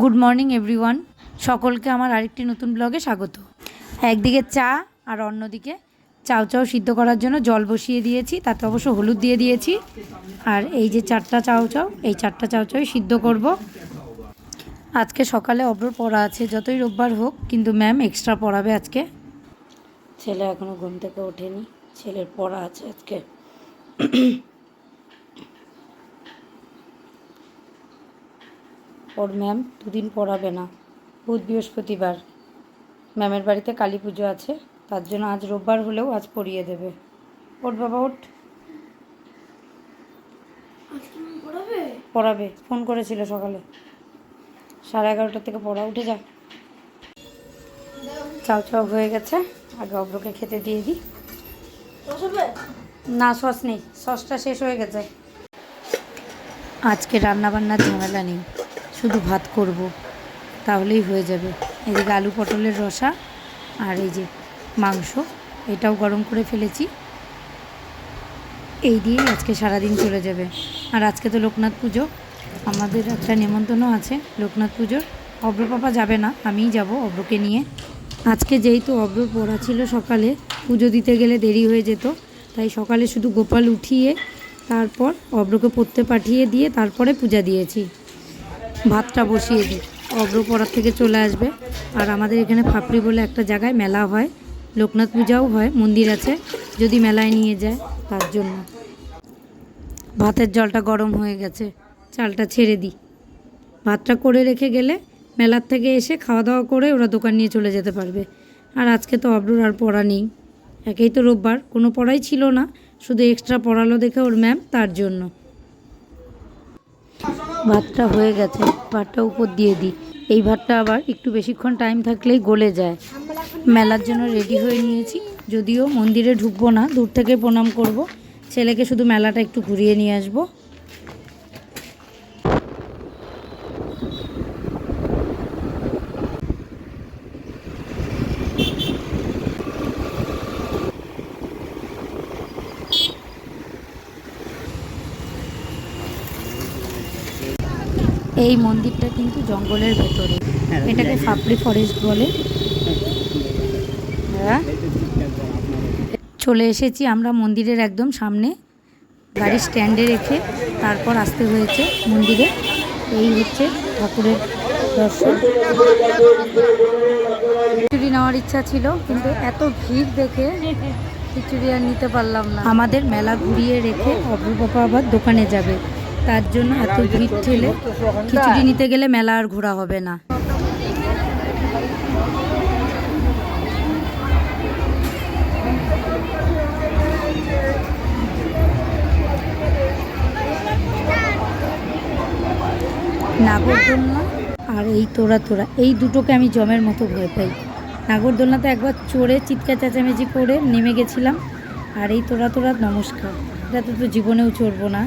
Good morning everyone সকলকে আমার আরেকটি নতুন ব্লগে স্বাগত। একদিকে চা আর অন্যদিকে চাউ চাউ সিদ্ধ করার জন্য জল বসিয়ে দিয়েছি, তাতে অবশ্য হলুদ দিয়ে দিয়েছি। আর এই যে চারটা চাউ চাউ এই চারটা চাউ চাউ সিদ্ধ করব। আজকে সকালে অব্রর পড়া আছে, যতই রোববার হোক, কিন্তু ম্যাম এক্সট্রা পড়াবে আজকে। ছেলে এখনও ঘুম থেকে ওঠেনি, ছেলের পড়া আছে আজকে। ওর ম্যাম দুদিন পড়াবে না। বুধ বৃহস্পতিবার। ম্যামের বাড়িতে কালী পুজো আছে তার জন্য আজ রোববার হলেও আজ পড়িয়ে দেবে। ওঠ বাবা ওঠ। পড়াবে? ফোন করেছিল সকালে। সাড়ে এগারোটা থেকে পড়া উঠে যা। চাও চাও হয়ে গেছে আগে অব্রকে খেতে দিয়ে দিই। না সস নেই সসটা শেষ হয়ে গেছে। আজকে রান্নাবান্নার ঝামেলা নেই। শুধু ভাত করব, তাহলেই হয়ে যাবে। এদিকে আলু পটলের রসা আর এই যে মাংস, এটাও গরম করে ফেলেছি। এই দিয়েই আজকে সারাদিন চলে যাবে। আর আজকে তো লোকনাথ পুজো, আমাদের একটা নেমন্তন্ন আছে লোকনাথ পুজোর। অব্র পাপা যাবে না, আমিই যাব অব্রকে নিয়ে। আজকে যেহেতু অব্র পড়া ছিল সকালে, পুজো দিতে গেলে দেরি হয়ে যেত, তাই সকালে শুধু গোপাল উঠিয়ে তারপর অব্রকে পড়তে পাঠিয়ে দিয়ে তারপরে পূজা দিয়েছি। ভাতটা বসিয়ে দিই। অগ্র পড়ার থেকে চলে আসবে। আর আমাদের এখানে ফাপড়ি বলে একটা জায়গায় মেলা হয়। লোকনাথ পূজাও হয়, মন্দির আছে। যদি মেলায় নিয়ে যায়, তার জন্য। ভাতের জলটা গরম হয়ে গেছে। চালটা ছেড়ে দিই। ভাতটা করে রেখে গেলে মেলার থেকে এসে খাওয়া দাওয়া করে ওরা দোকান নিয়ে চলে যেতে পারবে। আর আজকে তো অব্রুর আর পড়া নেই। একেই তো রোববার। কোনো পড়াই ছিল না। শুধু এক্সট্রা পড়ালো দেখে ওর ম্যাম তার জন্য। ভাতটা হয়ে গেছে, ভাতটা উপর দিয়ে দিই। এই ভাতটা আবার একটু বেশিক্ষণ টাইম থাকলেই গলে যায়। মেলার জন্য রেডি হয়ে নিয়েছি। যদিও মন্দিরে ঢুকবো না, দূর থেকে প্রণাম করব। ছেলেকে শুধু মেলাটা একটু ঘুরিয়ে নিয়ে আসব। এই মন্দিরটা কিন্তু জঙ্গলের ভেতরে। এটাকে ফাপড়ি ফরেস্ট বলে। হ্যাঁ। চলে এসেছি আমরা মন্দিরের একদম সামনে। গাড়ি স্ট্যান্ডে রেখে তারপর আসতে হয়েছে মন্দিরে। এই হচ্ছে ঠাকুরের দর্শন। খিচুড়ি নেওয়ার ইচ্ছা ছিল, কিন্তু এত ভিড় দেখে খিচুড়ি আর নিতে পারলাম না। আমাদের মেলা ঘুরিয়ে রেখে অভ্রপাপা আবার দোকানে যাবে। তার জন্য এত ভিড় ঠেলে খিচুড়ি নিতে গেলে মেলা আর ঘোরা হবে না। নাগরদোলনা আর এই তোরা তোরা, এই দুটোকে আমি জমের মতো ভয় পাই। নাগরদোলনাতে একবার চড়ে চিৎকার চেঁচামেচি করে নেমে গেছিলাম আর এই তোরা তোরা নমস্কার। এটাতে তো জীবনেও চড়বো না।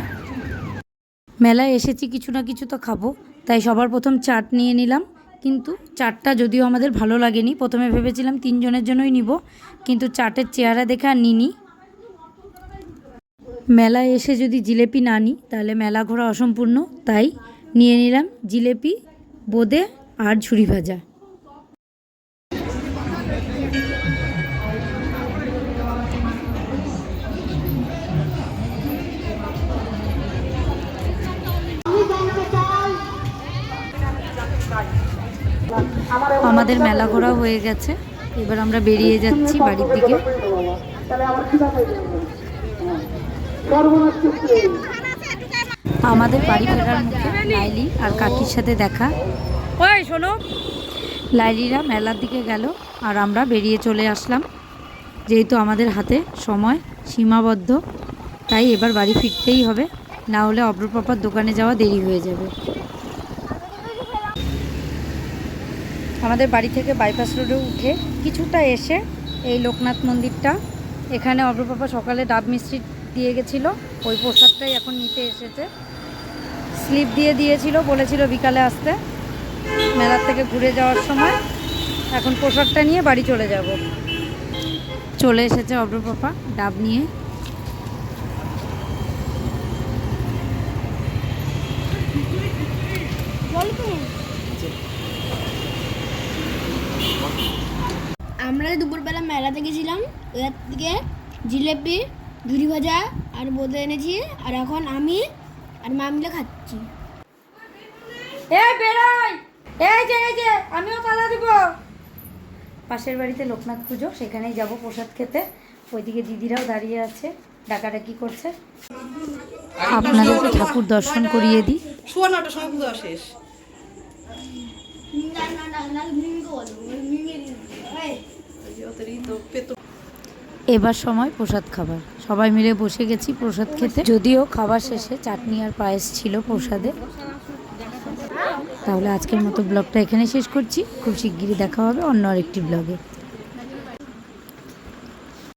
মেলায় এসেছি, কিছু না কিছু তো খাব। তাই সবার প্রথম চাট নিয়ে নিলাম। কিন্তু চাটটা যদিও আমাদের ভালো লাগেনি, প্রথমে ভেবেছিলাম তিনজনের জন্যই নিব। কিন্তু চাটের চেহারা দেখে আর নিনি মেলায় এসে যদি জিলেপি না নিই, তাহলে মেলা ঘোরা অসম্পূর্ণ। তাই নিয়ে নিলাম জিলেপি, বোঁদে আর ঝুড়ি ভাজা। আমাদের মেলা ঘোরা হয়ে গেছে। এবার আমরা বেরিয়ে যাচ্ছি বাড়ির দিকে। আমাদের বাড়ি ফেরার মুখে লাইলি আর কাকির সাথে দেখা। ওই শোনো। লাইলিরা মেলার দিকে গেল আর আমরা বেরিয়ে চলে আসলাম। যেহেতু আমাদের হাতে সময় সীমাবদ্ধ তাই এবার বাড়ি ফিরতেই হবে। না হলে অব্রপাপার দোকানে যাওয়া দেরি হয়ে যাবে। আমাদের বাড়ি থেকে বাইপাস রোডে উঠে কিছুটা এসে এই লোকনাথ মন্দিরটা, এখানে অগ্রপাপা সকালে ডাব মিষ্টি দিয়ে গেছিল, ওই প্রসাদটাই এখন নিতে এসেছে। স্লিপ দিয়ে দিয়েছিল, বলেছিল বিকালে আসতে, মেলার থেকে ঘুরে যাওয়ার সময়। এখন প্রসাদটা নিয়ে বাড়ি চলে যাব। চলে এসেছে অগ্রপাপা ডাব নিয়ে তো লাগছে আমরা দুপুরবেলা মেলাতে গেছিলাম। ওর থেকে জিলেপি ঝুড়ি ভাজা আর বোঁদে এনেছি। আর এখন আমি আর মা মিলে খাচ্ছি। এই বেড়াই এই যে এই যে আমিও তালা দিব। পাশের বাড়িতে লোকনাথ পুজো সেখানেই যাব প্রসাদ খেতে। ওইদিকে দিদিরাও দাঁড়িয়ে আছে ডাকাডাকি করছে। আপনাদেরকে ঠাকুর দর্শন করিয়ে দিই। সোয়া নটার সময় পুজো শেষ। এবার সময় প্রসাদ খাবার। সবাই মিলে বসে গেছি প্রসাদ খেতে। যদিও খাবার শেষে চাটনি আর পায়েস ছিল প্রসাদে। তাহলে আজকের মতো ব্লগটা এখানে শেষ করছি। খুব শিগগিরই দেখা হবে অন্য আরেকটি ব্লগে।